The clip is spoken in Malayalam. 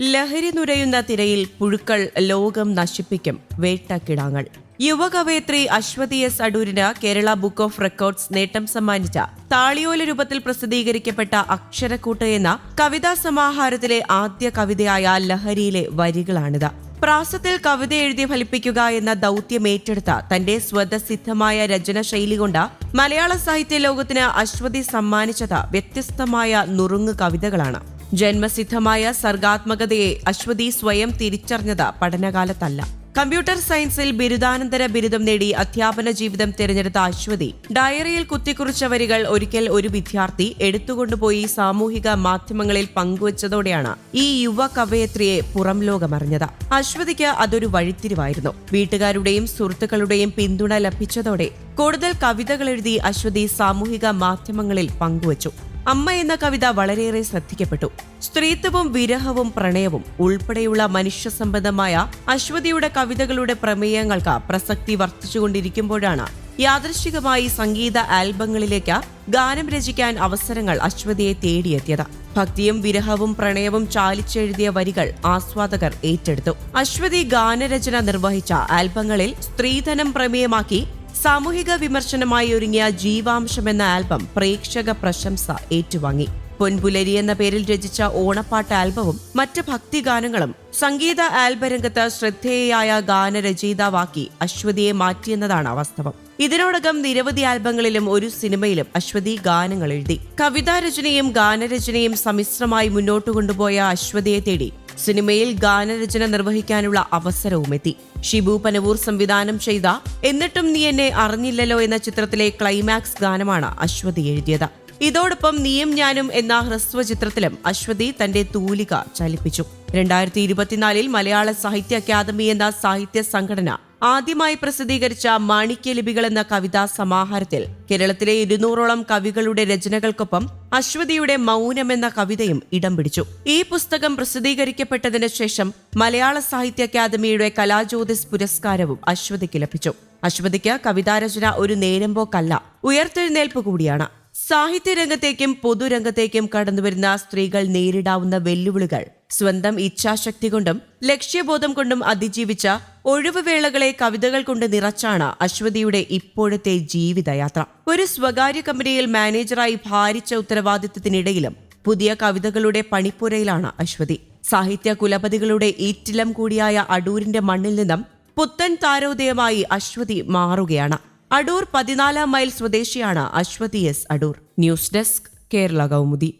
ലഹരി നുരയുന്ന തിരയിൽ പുഴുക്കൾ ലോകം നശിപ്പിക്കും. വേട്ടക്കിടാങ്ങൾ. യുവകവയത്രി അശ്വതി എസ് അടൂരിന് കേരള ബുക്ക് ഓഫ് റെക്കോർഡ്സ് നേട്ടം സമ്മാനിച്ച താളിയോല രൂപത്തിൽ പ്രസിദ്ധീകരിക്കപ്പെട്ട അക്ഷരക്കൂട്ട് എന്ന കവിതാ സമാഹാരത്തിലെ ആദ്യ കവിതയായ ലഹരിയിലെ വരികളാണിത്. പ്രാസത്തിൽ കവിത എഴുതി ഫലിപ്പിക്കുക എന്ന ദൗത്യം ഏറ്റെടുത്ത തന്റെ സ്വതസിദ്ധമായ രചന ശൈലി കൊണ്ട് മലയാള സാഹിത്യ ലോകത്തിന് അശ്വതി സമ്മാനിച്ചത് വ്യത്യസ്തമായ നുറുങ്ങ് കവിതകളാണ്. ജന്മസിദ്ധമായ സർഗാത്മകതയെ അശ്വതി സ്വയം തിരിച്ചറിഞ്ഞത് പഠനകാലത്തല്ല. കമ്പ്യൂട്ടർ സയൻസിൽ ബിരുദാനന്തര ബിരുദം നേടി അധ്യാപന ജീവിതം തിരഞ്ഞെടുത്ത അശ്വതി ഡയറിയിൽ കുത്തിക്കുറിച്ച വരികൾ ഒരിക്കൽ ഒരു വിദ്യാർത്ഥി എടുത്തുകൊണ്ടുപോയി സാമൂഹിക മാധ്യമങ്ങളിൽ പങ്കുവച്ചതോടെയാണ് ഈ യുവ കവയത്രിയെ പുറം ലോകമറിഞ്ഞത്. അശ്വതിക്ക് അതൊരു വഴിത്തിരിവായിരുന്നു. വീട്ടുകാരുടെയും സുഹൃത്തുക്കളുടെയും പിന്തുണ ലഭിച്ചതോടെ കൂടുതൽ കവിതകൾ എഴുതി അശ്വതി സാമൂഹിക മാധ്യമങ്ങളിൽ പങ്കുവച്ചു. അമ്മ എന്ന കവിത വളരെയേറെ ശ്രദ്ധിക്കപ്പെട്ടു. സ്ത്രീത്വവും വിരഹവും പ്രണയവും ഉൾപ്പെടെയുള്ള മനുഷ്യ സംബന്ധമായ അശ്വതിയുടെ കവിതകളുടെ പ്രമേയങ്ങൾക്ക് പ്രസക്തി വർദ്ധിച്ചുകൊണ്ടിരിക്കുമ്പോഴാണ് യാദൃശികമായി സംഗീത ആൽബങ്ങളിലേക്ക് ഗാനം രചിക്കാൻ അവസരങ്ങൾ അശ്വതിയെ തേടിയെത്തിയത്. ഭക്തിയും വിരഹവും പ്രണയവും ചാലിച്ചെഴുതിയ വരികൾ ആസ്വാദകർ ഏറ്റെടുത്തു. അശ്വതി ഗാനരചന നിർവഹിച്ച ആൽബങ്ങളിൽ സ്ത്രീധനം പ്രമേയമാക്കി സാമൂഹിക വിമർശനമായി ഒരുങ്ങിയ ജീവാംശം എന്ന ആൽബം പ്രേക്ഷക പ്രശംസ ഏറ്റുവാങ്ങി. പൊൻപുലരി എന്ന പേരിൽ രചിച്ച ഓണപ്പാട്ട് ആൽബവും മറ്റ് ഭക്തിഗാനങ്ങളും സംഗീത ആൽബരംഗത്ത് ശ്രദ്ധേയയായ ഗാനരചയിതാവാക്കി അശ്വതിയെ മാറ്റിയെന്നതാണ് വാസ്തവം. ഇതിനോടകം നിരവധി ആൽബങ്ങളിലും ഒരു സിനിമയിലും അശ്വതി ഗാനങ്ങൾ എഴുതി. കവിതാരചനയും ഗാനരചനയും സമ്മിശ്രമായി മുന്നോട്ട് കൊണ്ടുപോയ അശ്വതിയെ തേടി സിനിമയിൽ ഗാനരചന നിർവഹിക്കാനുള്ള അവസരവുമെത്തി. ഷിബു പനവൂർ സംവിധാനം ചെയ്ത എന്നിട്ടും നീ എന്നെ അറിഞ്ഞില്ലല്ലോ എന്ന ചിത്രത്തിലെ ക്ലൈമാക്സ് ഗാനമാണ് അശ്വതി എഴുതിയത്. ഇതോടൊപ്പം നീയും ഞാനും എന്ന ഹ്രസ്വ ചിത്രത്തിലും അശ്വതി തന്റെ തൂലിക ചലിപ്പിച്ചു. രണ്ടായിരത്തി ഇരുപത്തിനാലിൽ മലയാള സാഹിത്യ അക്കാദമി എന്ന സാഹിത്യ സംഘടന ആദ്യമായി പ്രസിദ്ധീകരിച്ച മാണിക്യലിപികൾ എന്ന കവിതാ സമാഹാരത്തിൽ കേരളത്തിലെ ഇരുന്നൂറോളം കവികളുടെ രചനകൾക്കൊപ്പം അശ്വതിയുടെ മൗനം എന്ന കവിതയും ഇടം പിടിച്ചു. ഈ പുസ്തകം പ്രസിദ്ധീകരിക്കപ്പെട്ടതിന് ശേഷം മലയാള സാഹിത്യ അക്കാദമിയുടെ കലാജ്യോതിസ് പുരസ്കാരവും അശ്വതിക്ക് ലഭിച്ചു. അശ്വതിക്ക് കവിതാരചന ഒരു നേരമ്പോക്കല്ല ഉയർത്തെഴുന്നേൽപ്പ് കൂടിയാണ്. സാഹിത്യരംഗത്തേക്കും പൊതുരംഗത്തേക്കും കടന്നുവരുന്ന സ്ത്രീകൾ നേരിടാവുന്ന വെല്ലുവിളികൾ സ്വന്തം ഇച്ഛാശക്തി കൊണ്ടും ലക്ഷ്യബോധം കൊണ്ടും അതിജീവിച്ച ഒഴിവുവേളകളെ കവിതകൾ കൊണ്ട് നിറച്ചാണ് അശ്വതിയുടെ ഇപ്പോഴത്തെ ജീവിതയാത്ര. ഒരു സ്വകാര്യ കമ്പനിയിൽ മാനേജറായി ഭാരിച്ച ഉത്തരവാദിത്തത്തിനിടയിലും പുതിയ കവിതകളുടെ പണിപ്പുരയിലാണ് അശ്വതി. സാഹിത്യ കുലപതികളുടെ ഈറ്റിലം കൂടിയായ അടൂരിന്റെ മണ്ണിൽ നിന്നും പുത്തൻ താരോദയമായി അശ്വതി മാറുകയാണ്. അടൂർ പതിനാലാം മൈൽ സ്വദേശിയാണ് Aswathy S. Adoor. News desk Kerala Kaumudi.